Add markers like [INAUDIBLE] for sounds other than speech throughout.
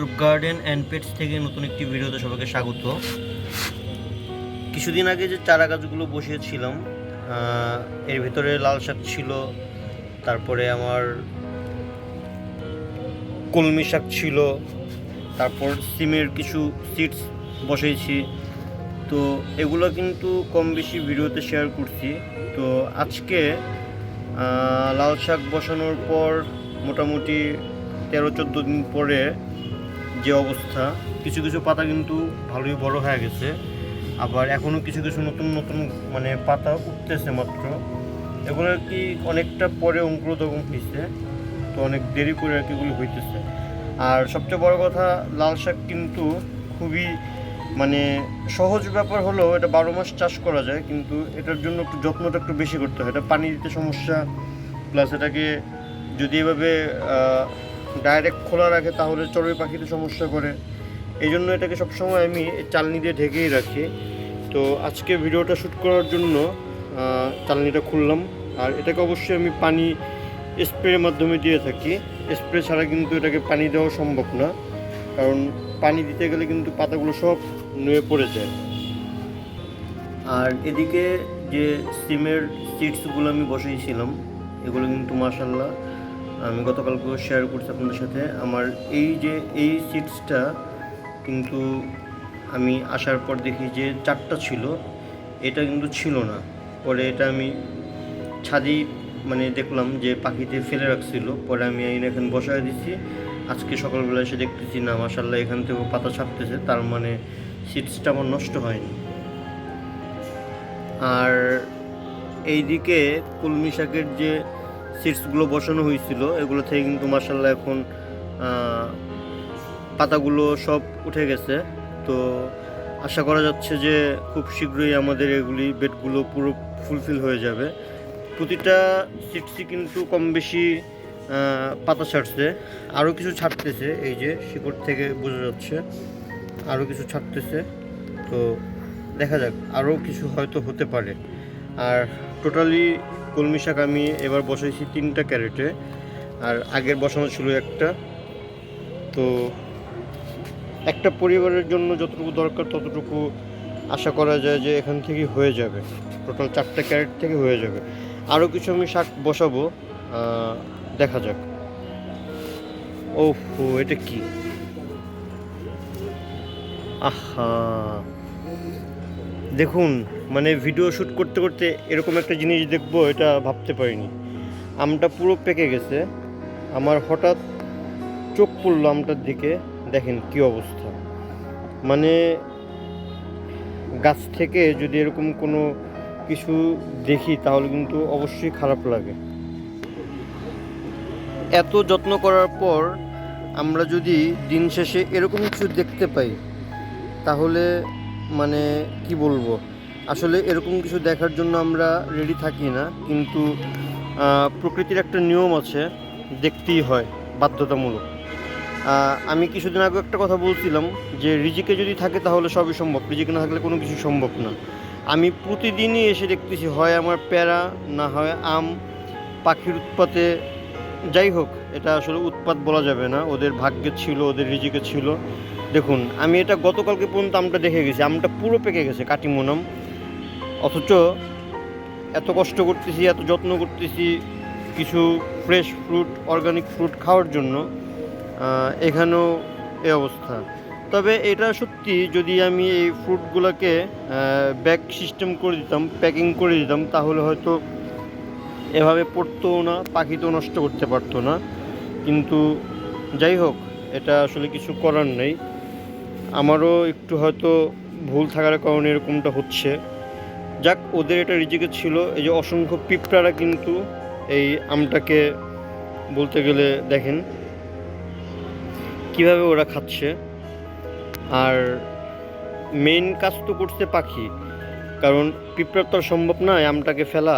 রূপ garden and pets থেকে নতুন একটি ভিডিওতে সবাইকে স্বাগত। কিছুদিন আগে যে চারা গাছগুলো বসিয়েছিলাম এর ভিতরে লাল শাক ছিল, তারপরে আমার কলমি শাক ছিল, তারপর সিমের কিছু সিডস বসিয়েছি। তো এগুলো কিন্তু কম বেশি ভিডিওতে শেয়ার করছি। তো আজকে লাল শাক বসানোর পর মোটামুটি তেরো চোদ্দ দিন পরে যে অবস্থা, কিছু কিছু পাতা কিন্তু ভালোই বড় হয়ে গেছে। আবার এখনও কিছু কিছু নতুন নতুন মানে পাতা উঠতেছে মাত্র। এগুলো আর কি অনেকটা পরে অঙ্কুরোদগম হয়েছে তো অনেক দেরি করে আর কি এগুলো হইতেছে। আর সবচেয়ে বড় কথা, লাল শাক কিন্তু খুবই মানে সহজ ব্যাপার হলো এটা বারো মাস চাষ করা যায়, কিন্তু এটার জন্য একটু যত্নটা একটু বেশি করতে হয়। এটা পানি দিতে সমস্যা প্লাস এটাকে যদি এভাবে ডাইরেক্ট খোলা রাখে তাহলে চড়ুই পাখিতে সমস্যা করে। এই জন্য এটাকে সবসময় আমি চালনি দিয়ে ঢেকেই রাখি। তো আজকে ভিডিওটা শ্যুট করার জন্য চালনিটা খুললাম। আর এটাকে অবশ্যই আমি পানি স্প্রের মাধ্যমে দিয়ে থাকি। স্প্রে ছাড়া কিন্তু এটাকে পানি দেওয়া সম্ভব না। কারণ পানি দিতে গেলে কিন্তু পাতাগুলো সব নুয়ে পড়ে যায়। আর এদিকে যে সিমের সিডসগুলো আমি বসিয়েছিলাম, এগুলো কিন্তু মাসাল্লাহ আমি গতকালকে শেয়ার করছি আপনাদের সাথে। আমার এই যে, এই সিটসটা কিন্তু আমি আসার পর দেখি যে চারটা ছিল, এটা কিন্তু ছিল না। পরে এটা আমি ছাদি মানে দেখলাম যে পাখিতে ফেলে রাখছিল। পরে আমি এখানে বসায় দিচ্ছি আজকে সকালবেলা এসে দেখতেছি, না মাসাল্লাহ এখান থেকে পাতা ছাপতেছে তার মানে সিটসটা আমার নষ্ট হয়নি। আর এইদিকে কলমি শাকের যে সিডসগুলো বসানো হয়েছিল। এগুলো থেকে কিন্তু মাসাল্লাহ এখন পাতাগুলো সব উঠে গেছে। তো আশা করা যাচ্ছে যে খুব শীঘ্রই আমাদের এগুলি বেডগুলো পুরো ফুলফিল হয়ে যাবে। প্রতিটা সিটসই কিন্তু কম বেশি পাতা ছাড়ছে। আরও কিছু ছাড়তেছে, এই যে শিকড় থেকে বোঝা যাচ্ছে। আরও কিছু ছাড়তেছে। তো দেখা যাক আরও কিছু হয়তো হতে পারে। আর টোটালি কলমি শাক আমি এবার বসাইছি তিনটা ক্যারেটে, আর আগের বসানো ছিল একটা। তো একটা পরিবারের জন্য যতটুকু দরকার ততটুকু আশা করা যায় যে এখান থেকে হয়ে যাবে। টোটাল চারটে ক্যারেট থেকে হয়ে যাবে। আরও কিছু আমি শাক বসাবো দেখা যাক। ও হো এটা কি? আহা! দেখুন মানে ভিডিও শ্যুট করতে করতে এরকম একটা জিনিস দেখব, এটা ভাবতে পারিনি। আমটা পুরো পেকে গেছে। আমার হঠাৎ চোখ পড়ল আমটার দিকে। দেখেন কি অবস্থা। মানে গাছ থেকে যদি এরকম কোনো কিছু দেখি, তাহলে কিন্তু অবশ্যই খারাপ লাগে। এত যত্ন করার পর আমরা যদি দিন শেষে এরকম কিছু দেখতে পাই, তাহলে মানে কি বলব? আসলে এরকম কিছু দেখার জন্য আমরা রেডি থাকি না, কিন্তু প্রকৃতির একটা নিয়ম আছে, দেখতেই হয়, বাধ্যতামূলক। আমি কিছুদিন আগে একটা কথা বলছিলাম যে, রিজিকে যদি থাকে তাহলে সবই সম্ভব, রিজিকে না থাকলে কোনো কিছু সম্ভব না। আমি প্রতিদিনই এসে দেখতেছি, হয় আমার প্যারা, না হয় আম, পাখির উৎপাতে, যাই হোক, এটা আসলে উৎপাত বলা যাবে না, ওদের ভাগ্যে ছিল, ওদের রিজিকে ছিল। দেখুন, আমি এটা গতকালকে পর্যন্ত আমটা দেখে গেছি, আমটা পুরো পেকে গেছে, কাটিমোনাম। অথচ এত কষ্ট করতেছি, এত যত্ন করতেছি কিছু ফ্রেশ ফ্রুট অর্গানিক ফ্রুট খাওয়ার জন্য এখানেও এ অবস্থা। তবে এটা সত্যি, যদি আমি এই ফ্রুটগুলোকে ব্যাগ সিস্টেম করে দিতাম প্যাকিং করে দিতাম, তাহলে হয়তো এভাবে পড়তো না, পাখিতেও নষ্ট করতে পারতো না। কিন্তু যাই হোক, এটা আসলে কিছু করার নেই। আমারও একটু হয়তো ভুল থাকার কারণে এরকমটা হচ্ছে। যাক, ওদের এটা রিজিকে ছিল। এই যে অসংখ্য পিঁপড়ারা কিন্তু এই আমটাকে বলতে গেলে দেখেন কীভাবে ওরা খাচ্ছে। আর মেইন কাজ তো করছে পাখি, কারণ পিঁপড়ার তো সম্ভব না আমটাকে ফেলা।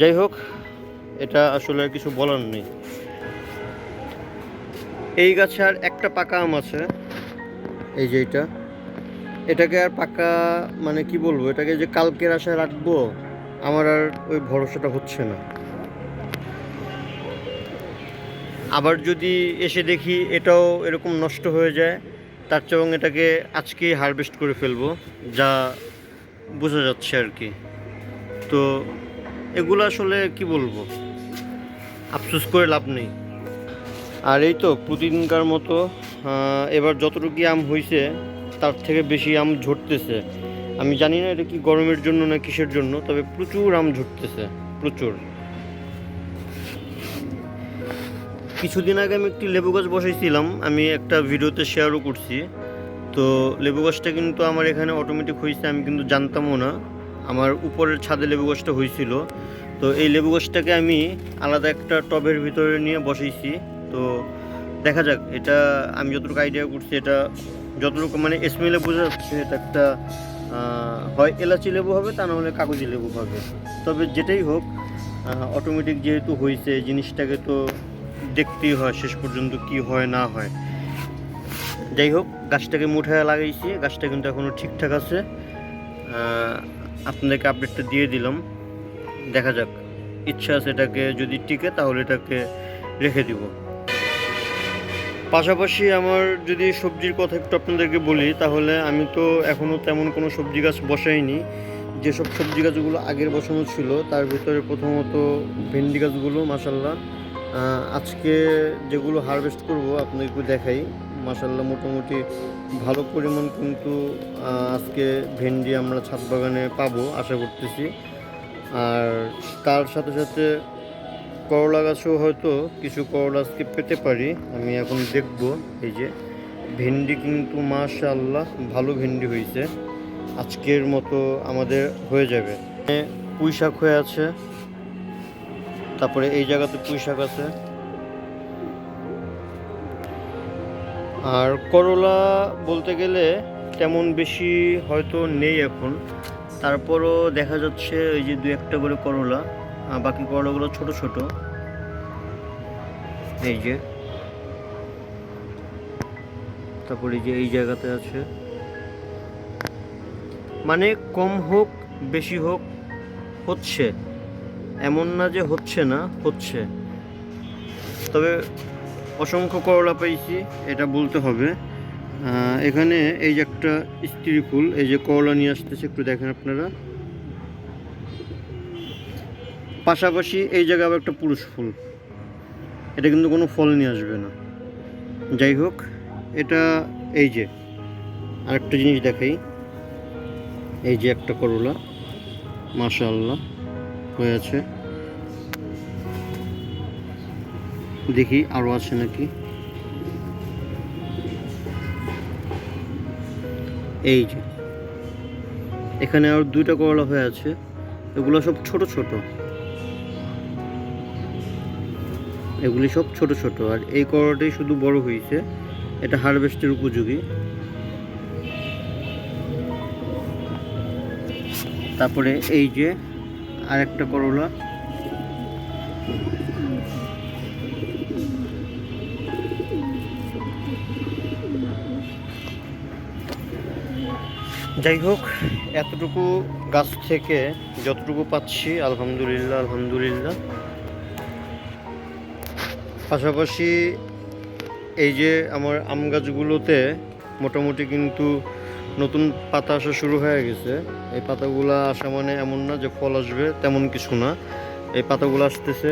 যাই হোক, এটা আসলে কিছু বলার নেই। এই গাছে আর একটা পাকা আম আছে। এই যে এটা। এটাকে আর পাকা মানে কি বলব, এটাকে যে কালকের আশায় রাখব, আমার আর ওই ভরসাটা হচ্ছে না। আবার যদি এসে দেখি এটাও এরকম নষ্ট হয়ে যায়, তার চেয়ে এটাকে আজকেই হারভেস্ট করে ফেলব, যা বোঝা যাচ্ছে আর কি। তো এগুলো আসলে কি বলব? আফসোস করে লাভ নেই। আর এই তো প্রতিদিনকার মতো এবার যতটুকু আম হয়েছে তার থেকে বেশি আম ঝরতেছে। আমি জানি না এটা কি গরমের জন্য না কিসের জন্য, তবে প্রচুর আম ঝরতেছে, প্রচুর। কিছুদিন আগে আমি একটি লেবু গাছ বসাইছিলাম, আমি একটা ভিডিওতে শেয়ারও করছি। তো লেবু গাছটা কিন্তু আমার এখানে অটোমেটিক হয়েছে আমি কিন্তু জানতামও না। আমার উপরের ছাদে লেবু গাছটা হয়েছিল তো এই লেবু গাছটাকে আমি আলাদা একটা টবের ভিতরে নিয়ে বসাইছি। তো দেখা যাক, এটা আমি যতটুকু আইডিয়া করছি, এটা যতটুকু মানে স্মেলে বোঝা যাচ্ছে, এটা একটা হয় এলাচি লেবু হবে, তা নাহলে কাগজি লেবু হবে। তবে যেটাই হোক অটোমেটিক যেহেতু হয়েছে জিনিসটাকে তো দেখতেই হয় শেষ পর্যন্ত কি হয়, না হয়। যাই হোক, গাছটাকে মুঠায় লাগাইছি, গাছটা কিন্তু এখনও ঠিকঠাক আছে। আপনাদেরকে আপডেটটা দিয়ে দিলাম। দেখা যাক, ইচ্ছা আছে এটাকে যদি টিকে, তাহলে এটাকে রেখে দিব। পাশাপাশি আমার যদি সবজির কথা একটু আপনাদেরকে বলি, তাহলে আমি তো এখনও তেমন কোনো সবজি গাছ বসাইনি। যেসব সবজি গাছগুলো আগের বসানো ছিল, তার ভিতরে প্রথমত ভেন্ডি গাছগুলো মাসাল্লাহ আজকে যেগুলো হারভেস্ট করব একটু দেখাই। মাসাল্লাহ মোটামুটি ভালো পরিমাণ কিন্তু আজকে ভেন্ডি আমরা ছাদ বাগানে পাবো, আশা করতেছি। আর তার সাথে সাথে করলা গাছও হয়তো কিছু করলা আজকে পেতে পারি। আমি এখন দেখব, এই যে ভেন্ডি কিন্তু মাশাআল্লাহ ভালো ভেন্ডি হয়েছে। আজকের মতো আমাদের হয়ে যাবে। পুঁই শাক হয়ে আছে। তারপরে এই জায়গাতে পুঁই শাক আছে। আর করলা বলতে গেলে তেমন বেশি হয়তো নেই এখন। তারপরও দেখা যাচ্ছে ওই যে দু একটা করে করলা। বাকি করলাগুলো ছোট ছোট। এই যে। তারপরে যে এই জায়গাতে আছে। মানে কম হোক, বেশি হোক, হচ্ছে। এমন না যে হচ্ছে না, হচ্ছে। তবে অসংখ্য করলা পাইছি এটা বলতে হবে। এখানে এই যে একটা স্ত্রী ফুল, এই যে করলা নিয়ে আসতেছে, একটু দেখেন আপনারা। পাশাপাশি এই জায়গায় একটা পুরুষ ফুল। এটা কিন্তু কোনো ফল নিয়ে আসবে না। যাই হোক, এটা এই যে, আরেকটা জিনিস দেখাই। এই যে একটা করলা, মাশাআল্লাহ, হয়ে আছে। দেখি আরও আছে নাকি। এই যে, এখানে আর দুইটা করলা হয়ে আছে। এগুলো সব ছোট ছোট। এগুলি সব ছোট ছোট, আর এই করলাটাই শুধু বড় হয়েছে। এটা হারভেস্টের উপযোগী। তারপরে এই যে আরেকটা করলা। যাই হোক, এতটুকু গাছ থেকে যতটুকু পাচ্ছি, আলহামদুলিল্লাহ আলহামদুলিল্লাহ। পাশাপাশি এই যে আমার আম গাছগুলোতে মোটামুটি কিন্তু নতুন পাতা আসা শুরু হয়ে গেছে। এই পাতাগুলো আসা মানে এমন না যে ফল আসবে, তেমন কিছু না। এই পাতাগুলো আসতেছে।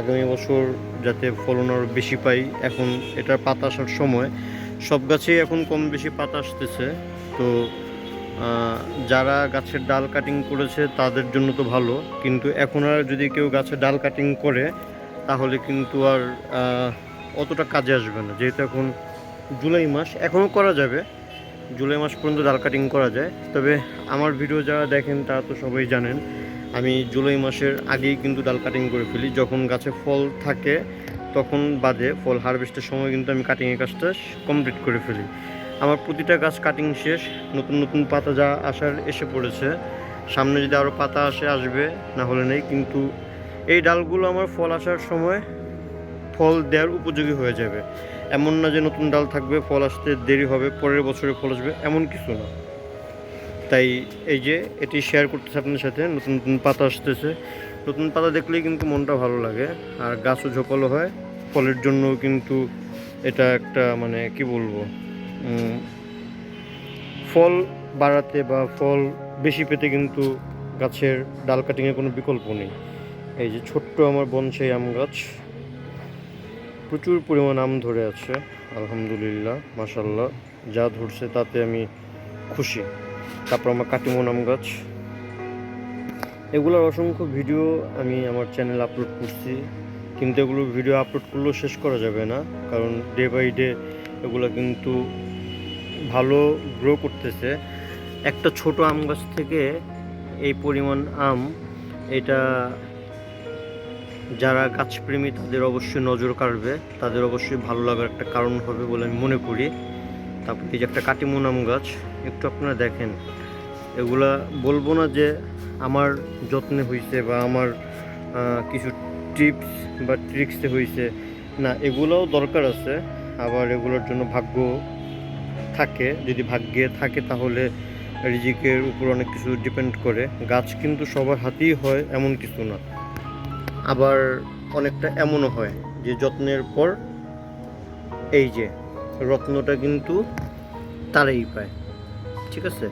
আগামী বছর যাতে ফলন আরও বেশি পাই, এখন এটার পাতা আসার সময়। সব গাছেই এখন কম বেশি পাতা আসতেছে। তো যারা গাছের ডাল কাটিং করেছে তাদের জন্য তো ভালো। কিন্তু এখন আর যদি কেউ গাছের ডাল কাটিং করে তাহলে কিন্তু আর অতটা কাজে আসবে না। যেহেতু এখন জুলাই মাস এখনও করা যাবে। জুলাই মাস পর্যন্ত ডাল কাটিং করা যায়। তবে আমার ভিডিও যারা দেখেন, তারা তো সবাই জানেন, আমি জুলাই মাসের আগেই কিন্তু ডাল কাটিং করে ফেলি। যখন গাছে ফল থাকে, তখন বাদে ফল হারভেস্টের সময় কিন্তু আমি কাটিংয়ের কাজটা কমপ্লিট করে ফেলি। আমার প্রতিটা গাছ কাটিং শেষ, নতুন নতুন পাতা যা আসার এসে পড়েছে। সামনে যদি আরও পাতা আসে, আসবে, না হলে নেই। কিন্তু এই ডালগুলো আমার ফল আসার সময় ফল দেওয়ার উপযোগী হয়ে যাবে। এমন না যে নতুন ডাল থাকবে, ফল আসতে দেরি হবে, পরের বছরে ফল আসবে, এমন কিছু না। তাই এই যে এটি শেয়ার করতেছে আপনার সাথে, নতুন নতুন পাতা আসতেছে। নতুন পাতা দেখলেই কিন্তু মনটা ভালো লাগে, আর গাছও ঝোপালো হয়। ফলের জন্য কিন্তু এটা একটা মানে কি বলব ফল বাড়াতে বা ফল বেশি পেতে কিন্তু গাছের ডাল কাটিংয়ের কোনো বিকল্প নেই। এই যে ছোট্ট আমার বনসাই আম গাছ। প্রচুর পরিমাণ আম ধরে আছে, আলহামদুলিল্লাহ মাসাল্লাহ যা ধরছে তাতে আমি খুশি। তারপর আমার কাটিমন আম গাছ। এগুলোর অসংখ্য ভিডিও আমি আমার চ্যানেল আপলোড করছি। কিন্তু এগুলো ভিডিও আপলোড করলেও শেষ করা যাবে না, কারণ ডে বাই ডে এগুলো কিন্তু ভালো গ্রো করতেছে। একটা ছোট আম গাছ থেকে এই পরিমাণ আম, এটা যারা গাছপ্রেমী তাদের অবশ্যই নজর কাড়বে। তাদের অবশ্যই ভালো লাগার একটা কারণ হবে বলে আমি মনে করি। তারপর এই যে একটা কাটিমন গাছ, একটু আপনারা দেখেন। এগুলা বলব না যে আমার যত্নে হয়েছে বা আমার কিছু টিপস বা ট্রিক্সে হয়েছে না, এগুলোও দরকার আছে। আবার এগুলোর জন্য ভাগ্য থাকে। যদি ভাগ্যে থাকে তাহলে রিজিকের উপর অনেক কিছু ডিপেন্ড করে। গাছ কিন্তু সবার হাতেই হয়, এমন কিছু না। আবার অনেকটা এমনও হয় যে যত্নের পর এই যে রত্নটা কিন্তু তারাই পায়। ঠিক আছে?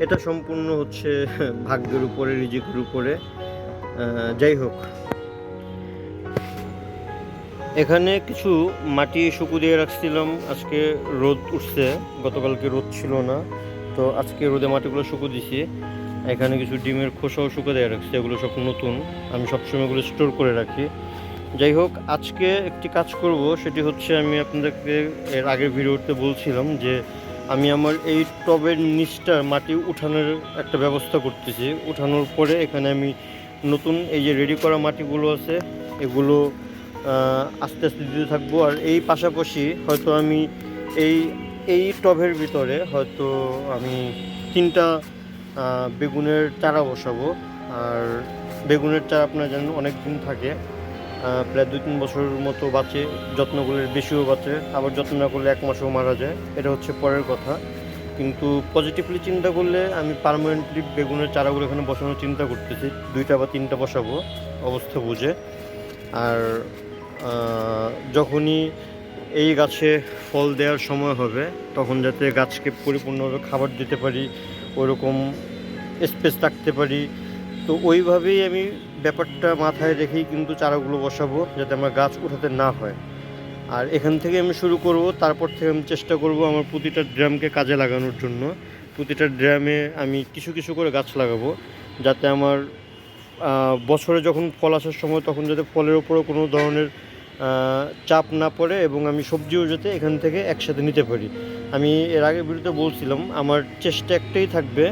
এটা সম্পূর্ণ হচ্ছে [LAUGHS] ভাগ্যের উপরে রিজিকের উপরে। যাই হোক। এখানে কিছু মাটি শুকু দিয়ে রাখছিলাম। আজকে রোদ উঠছে। গতকালকে রোদ ছিল না। তো আজকে রোদে মাটিগুলো শুকু দিছি। এখানে কিছু ডিমের খোসাও শুকো দেওয়া রাখছি এগুলো সব নতুন। আমি সবসময় এগুলো স্টোর করে রাখি। যাই হোক, আজকে একটি কাজ করব, সেটি হচ্ছে আমি আপনাদেরকে এর আগের ভিডিওতে বলছিলাম যে আমি আমার এই টবের নিচটা মাটি উঠানোর একটা ব্যবস্থা করতেছি। উঠানোর পরে এখানে আমি নতুন এই যে রেডি করা মাটিগুলো আছে, এগুলো আস্তে আস্তে দিতে থাকব। আর এই পাশাপাশি হয়তো আমি এই এই টবের ভিতরে হয়তো আমি তিনটা বেগুনের চারা বসাবো। আর বেগুনের চারা আপনারা জানেন অনেক দিন থাকে। প্রায় দুই তিন বছরের মতো বাঁচে, যত্ন করলে বেশিও বাঁচে, আবার যত্ন না করলে এক মাসেও মারা যায়। এটা হচ্ছে পরের কথা। কিন্তু পজিটিভলি চিন্তা করলে আমি পারমানেন্টলি বেগুনের চারাগুলো এখানে বসানোর চিন্তা করতেছি। দুইটা বা তিনটা বসাবো, অবস্থা বুঝে। আর যখনই এই গাছে ফল দেওয়ার সময় হবে, তখন যাতে গাছকে পরিপূর্ণভাবে খাবার দিতে পারি ওরকম স্পেস রাখতে পারি। তো ওইভাবেই আমি ব্যাপারটা মাথায় রেখেই কিন্তু চারাগুলো বসাবো, যাতে আমার গাছ উঠাতে না হয়। আর এখান থেকে আমি শুরু করব, তারপর থেকে আমি চেষ্টা করব আমার প্রতিটা ড্রামকে কাজে লাগানোর জন্য। প্রতিটা ড্রামে আমি কিছু কিছু করে গাছ লাগাবো, যাতে আমার বছরে যখন ফল আসার সময় তখন যাতে ফলের ওপরও কোনো ধরনের চাপ না পড়ে এবং আমি সবজিও যাতে এখান থেকে একসাথে নিতে পারি। আমি এর আগে ভিডিওতে বলছিলাম, আমার চেষ্টা একটাই থাকবে,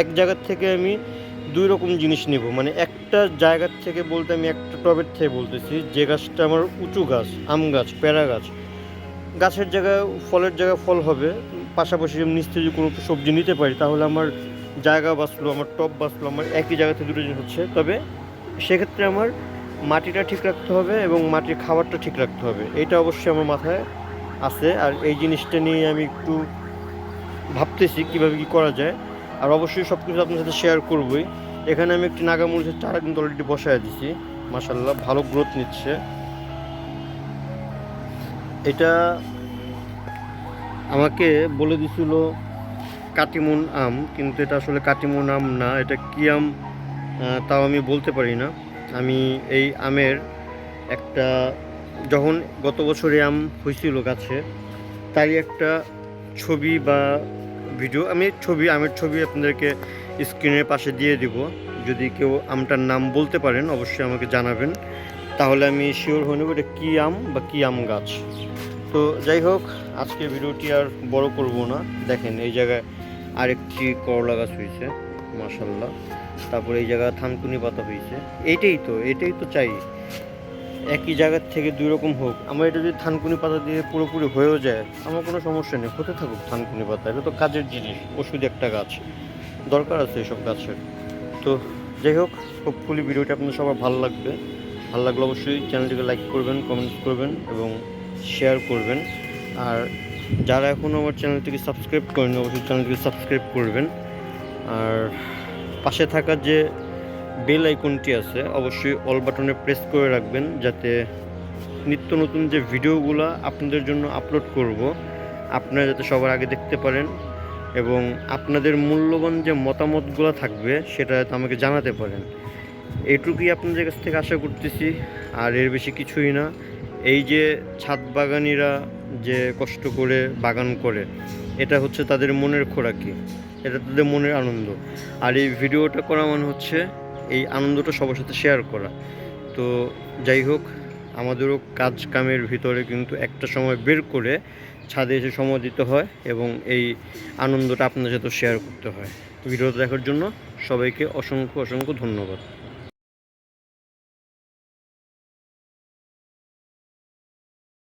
এক জায়গার থেকে আমি দুই রকম জিনিস নেব। মানে একটা জায়গার থেকে বলতে আমি একটা টবের থেকে বলতেছি, যে গাছটা আমার উঁচু গাছ, আম গাছ পেয়ারা গাছ। গাছের জায়গায় ফলের জায়গায় ফল হবে, পাশাপাশি আমি থেকে যদি কোনো সবজি নিতে পারি, তাহলে আমার জায়গা বাঁচলো, আমার টব বাঁচলো, আমার একই জায়গাতে দুটো জিনিস হচ্ছে। তবে সেক্ষেত্রে আমার মাটিটা ঠিক রাখতে হবে এবং মাটির খাবারটা ঠিক রাখতে হবে। এটা অবশ্যই আমার মাথায় আছে। আর এই জিনিসটা নিয়ে আমি একটু ভাবতেছি কীভাবে কী করা যায়। আর অবশ্যই সব কিছু আপনার সাথে শেয়ার করবই। এখানে আমি একটি নাগামরিচের চারা কিন্তু অলরেডি বসায় দিছি। মাসাল্লাহ ভালো গ্রোথ নিচ্ছে। এটা আমাকে বলে দিছিল কাটিমন আম, কিন্তু এটা আসলে কাটিমন আম না, এটা কি আম তাও আমি বলতে পারি না। আমি এই আমের একটা, যখন গত বছরে আম হয়েছিল গাছে, তারই একটা ছবি বা ভিডিও, আমি ছবি, আমের ছবি আপনাদেরকে স্ক্রিনের পাশে দিয়ে দিব। যদি কেউ আমটার নাম বলতে পারেন, অবশ্যই আমাকে জানাবেন। তাহলে আমি শিওর হয়ে নেব এটা কী আম বা কী আম গাছ। তো যাই হোক, আজকে ভিডিওটি আর বড় করব না। দেখেন, এই জায়গায় আরেকটি করলা গাছ হয়েছে মাশাল্লাহ তারপরে এই জায়গায় থানকুনি পাতা হয়েছে। এইটাই তো, এটাই তো চাই। একই জায়গার থেকে দুই রকম হোক। আমার এটা যদি থানকুনি পাতা দিয়ে পুরোপুরি হয়েও যায়, আমার কোনো সমস্যা নেই। হতে থাকুক থানকুনি পাতা, এটা তো কাজের জিনিস, ওষুধ একটা গাছ। দরকার আছে এসব গাছের। তো যাই হোক হোপফুলি ভিডিওটা আপনার সবার ভালো লাগবে। ভালো লাগলে অবশ্যই চ্যানেলটিকে লাইক করবেন কমেন্ট করবেন এবং শেয়ার করবেন। আর যারা এখনও আমার চ্যানেলটিকে সাবস্ক্রাইব করেন অবশ্যই চ্যানেলটিকে সাবস্ক্রাইব করবেন। আর পাশে থাকা যে বেল আইকনটি আছে, অবশ্যই অল বাটনে প্রেস করে রাখবেন যাতে নিত্য নতুন যে ভিডিওগুলো আপনাদের জন্য আপলোড করব, আপনারা যাতে সবার আগে দেখতে পারেন এবং আপনাদের মূল্যবান যে মতামতগুলো থাকবে সেটা আমাকে জানাতে পারেন। এইটুকুই আপনাদের কাছ থেকে আশা করতেছি, আর এর বেশি কিছুই না। এই যে ছাদ বাগানিরা যে কষ্ট করে বাগান করে, এটা হচ্ছে তাদের মনের খোরাকি। এটা তাদের মনের আনন্দ। আর এই ভিডিওটা করা মানে হচ্ছে এই আনন্দটা সবার সাথে শেয়ার করা। তো যাই হোক, আমাদেরও কাজ কামের ভিতরে কিন্তু একটা সময় বের করে ছাদে এসে সময় দিতে হয় এবং এই আনন্দটা আপনার সাথে শেয়ার করতে হয়। ভিডিওটা দেখার জন্য সবাইকে অসংখ্য অসংখ্য ধন্যবাদ।